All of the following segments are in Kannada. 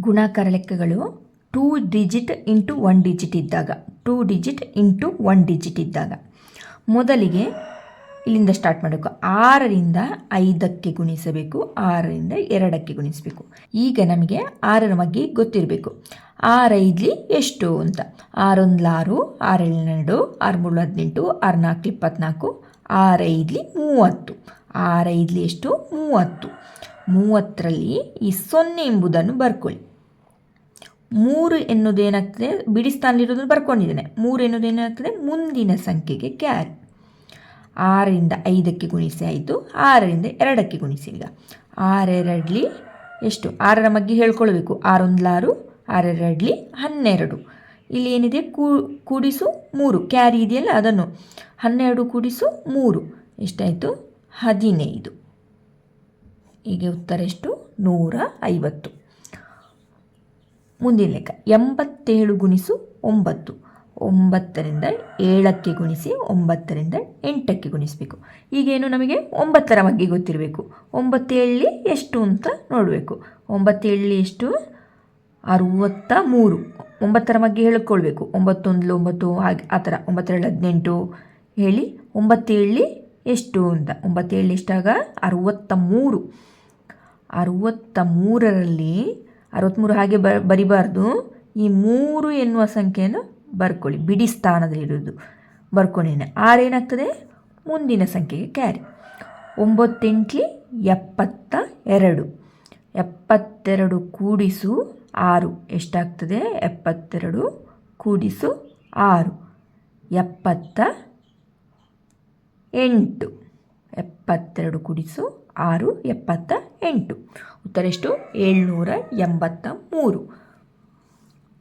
ಗುಣಾಕಾರ ಲೆಕ್ಕಗಳು two digit into one digit ಇದ್ದಾಗ two digit into one digit ಇದ್ದಾಗ. ಮೊದಲಿಗೆ ಇಲ್ಲಿಂದ ಸ್ಟಾರ್ಟ್ ಮಾಡಬೇಕು. ಆರರಿಂದ ಐದಕ್ಕೆ ಗುಣಿಸಬೇಕು. ಆರರಿಂದ ಎರಡಕ್ಕೆ ಗುಣಿಸಬೇಕು. ಈಗ ನಮಗೆ ಆರರ ಬಗ್ಗೆ ಗೊತ್ತಿರಬೇಕು. ಆರೈದ್ಲಿ ಎಷ್ಟು ಅಂತ. ಆರೊಂದ್ಲ ಆರು ಆರೇಳೆರಡು ಆರು ಮೂರು ಹದಿನೆಂಟು ಆರು ನಾಲ್ಕು ಇಪ್ಪತ್ನಾಲ್ಕು ಆರೈದ್ಲಿ ಮೂವತ್ತು. ಆರೈದ್ಲಿ ಎಷ್ಟು? ಮೂವತ್ತು. ಮೂವತ್ತರಲ್ಲಿ ಈ ಸೊನ್ನೆ ಎಂಬುದನ್ನು ಬರ್ಕೊಳ್ಳಿ. ಮೂರು ಎನ್ನುವುದೇನಾಗ್ತದೆ ಬಿಡಿಸ್ತಾನಲ್ಲಿರೋದನ್ನು ಬರ್ಕೊಂಡಿದ್ದೇನೆ. ಮೂರು ಎನ್ನುವುದೇನಾಗ್ತದೆ ಮುಂದಿನ ಸಂಖ್ಯೆಗೆ ಕ್ಯಾರಿ. ಆರರಿಂದ ಐದಕ್ಕೆ ಗುಣಿಸಿ ಆಯಿತು. ಆರರಿಂದ ಎರಡಕ್ಕೆ ಗುಣಿಸಿ ಈಗ. ಆರೆರಡ್ಲಿ ಎಷ್ಟು? ಆರರ ಬಗ್ಗೆ ಹೇಳ್ಕೊಳ್ಬೇಕು. ಆರೊಂದ್ಲಾರು, ಆರೆರಡ್ಲಿ ಹನ್ನೆರಡು. ಇಲ್ಲಿ ಏನಿದೆ? ಕೂಡಿಸು ಮೂರು. ಕ್ಯಾರಿ ಇದೆಯಲ್ಲ ಅದನ್ನು. ಹನ್ನೆರಡು ಕೂಡಿಸು ಮೂರು. ಎಷ್ಟಾಯಿತು? ಹದಿನೈದು. ಹೀಗೆ ಉತ್ತರ ಎಷ್ಟು? ನೂರ ಐವತ್ತು. ಮುಂದಿನ ಲೆಕ್ಕ. ಎಂಬತ್ತೇಳು ಗುಣಿಸು ಒಂಬತ್ತು. ಒಂಬತ್ತರಿಂದ ಏಳಕ್ಕೆ ಗುಣಿಸಿ ಒಂಬತ್ತರಿಂದ ಎಂಟಕ್ಕೆ ಗುಣಿಸಬೇಕು. ಈಗೇನು ನಮಗೆ? ಒಂಬತ್ತರ ಬಗ್ಗೆ ಗೊತ್ತಿರಬೇಕು. ಒಂಬತ್ತೇಳಲಿ ಎಷ್ಟು ಅಂತ ನೋಡಬೇಕು. ಒಂಬತ್ತೇಳಲಿ ಎಷ್ಟು? ಅರುವತ್ತ ಮೂರು. ಒಂಬತ್ತರ ಬಗ್ಗೆ ಹೇಳ್ಕೊಳ್ಬೇಕು. ಒಂಬತ್ತೊಂದು ಒಂಬತ್ತು, ಹಾಗೆ ಆ ಥರ. ಒಂಬತ್ತೆರಡು ಹದಿನೆಂಟು. ಹೇಳಿ ಒಂಬತ್ತೇಳಲಿ ಎಷ್ಟು ಅಂತ? ಒಂಬತ್ತೇಳು ಎಷ್ಟಾಗ ಅರುವತ್ತ ಮೂರು ಅರುವತ್ತ ಮೂರರಲ್ಲಿ ಅರವತ್ತ್ಮೂರು ಹಾಗೆ ಬ, ಬರಿಬಾರ್ದು. ಈ ಮೂರು ಎನ್ನುವ ಸಂಖ್ಯೆಯನ್ನು ಬರ್ಕೊಳ್ಳಿ. ಬಿಡಿ ಸ್ಥಾನದಲ್ಲಿರೋದು ಬರ್ಕೊಂಡೇನೆ ಆರೇನಾಗ್ತದೆ? ಮುಂದಿನ ಸಂಖ್ಯೆಗೆ ಕ್ಯಾರಿ. ಒಂಬತ್ತೆಂಟ್ಲಿ ಎಪ್ಪತ್ತ ಎರಡು. ಎಪ್ಪತ್ತೆರಡು ಕೂಡಿಸು ಆರು. ಎಷ್ಟಾಗ್ತದೆ? ಎಪ್ಪತ್ತೆರಡು ಕೂಡಿಸು ಆರು. ಎಪ್ಪತ್ತ ಎಂಟು. ಎಪ್ಪತ್ತೆರಡು ಕುಡಿಸು, ಆರು, ಎಪ್ಪತ್ತ ಎಂಟು. ಉತ್ತರ ಎಷ್ಟು? ಏಳ್ನೂರ ಎಂಬತ್ತ ಮೂರು.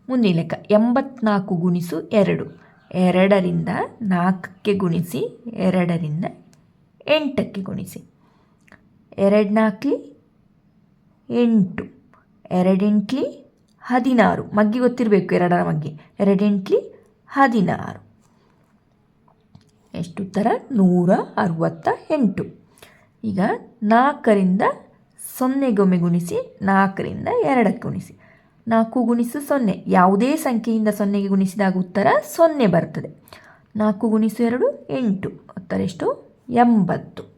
ಮುಂದಿನ ಲೆಕ್ಕ, ಎಂಬತ್ನಾಲ್ಕು ಗುಣಿಸು ಎರಡು. ಎರಡರಿಂದ ನಾಲ್ಕಕ್ಕೆ ಗುಣಿಸಿ, ಎರಡರಿಂದ ಎಂಟಕ್ಕೆ ಗುಣಿಸಿ. ಎರಡು ನಾಲ್ಕಲಿ ಎಂಟು. ಎರಡೆಂಟ್ಲಿ ಹದಿನಾರು. ಮಗ್ಗಿ ಗೊತ್ತಿರಬೇಕು ಎರಡರ ಮಗ್ಗಿ. ಎರಡೆಂಟ್ಲಿ ಹದಿನಾರು. ಎಷ್ಟು ಉತ್ತರ? ನೂರ ಅರವತ್ತ ಎಂಟು. ಈಗ ನಾಲ್ಕರಿಂದ ಸೊನ್ನೆಗೊಮ್ಮೆ ಗುಣಿಸಿ, ನಾಲ್ಕರಿಂದ ಎರಡಕ್ಕೆ ಗುಣಿಸಿ. ನಾಲ್ಕು ಗುಣಿಸು ಸೊನ್ನೆ. ಯಾವುದೇ ಸಂಖ್ಯೆಯಿಂದ ಸೊನ್ನೆಗೆ ಗುಣಿಸಿದಾಗ ಉತ್ತರ ಸೊನ್ನೆ ಬರ್ತದೆ. ನಾಲ್ಕು ಗುಣಿಸು ಎರಡು, ಎಂಟು. ಉತ್ತರ ಎಷ್ಟು? ಎಂಬತ್ತು.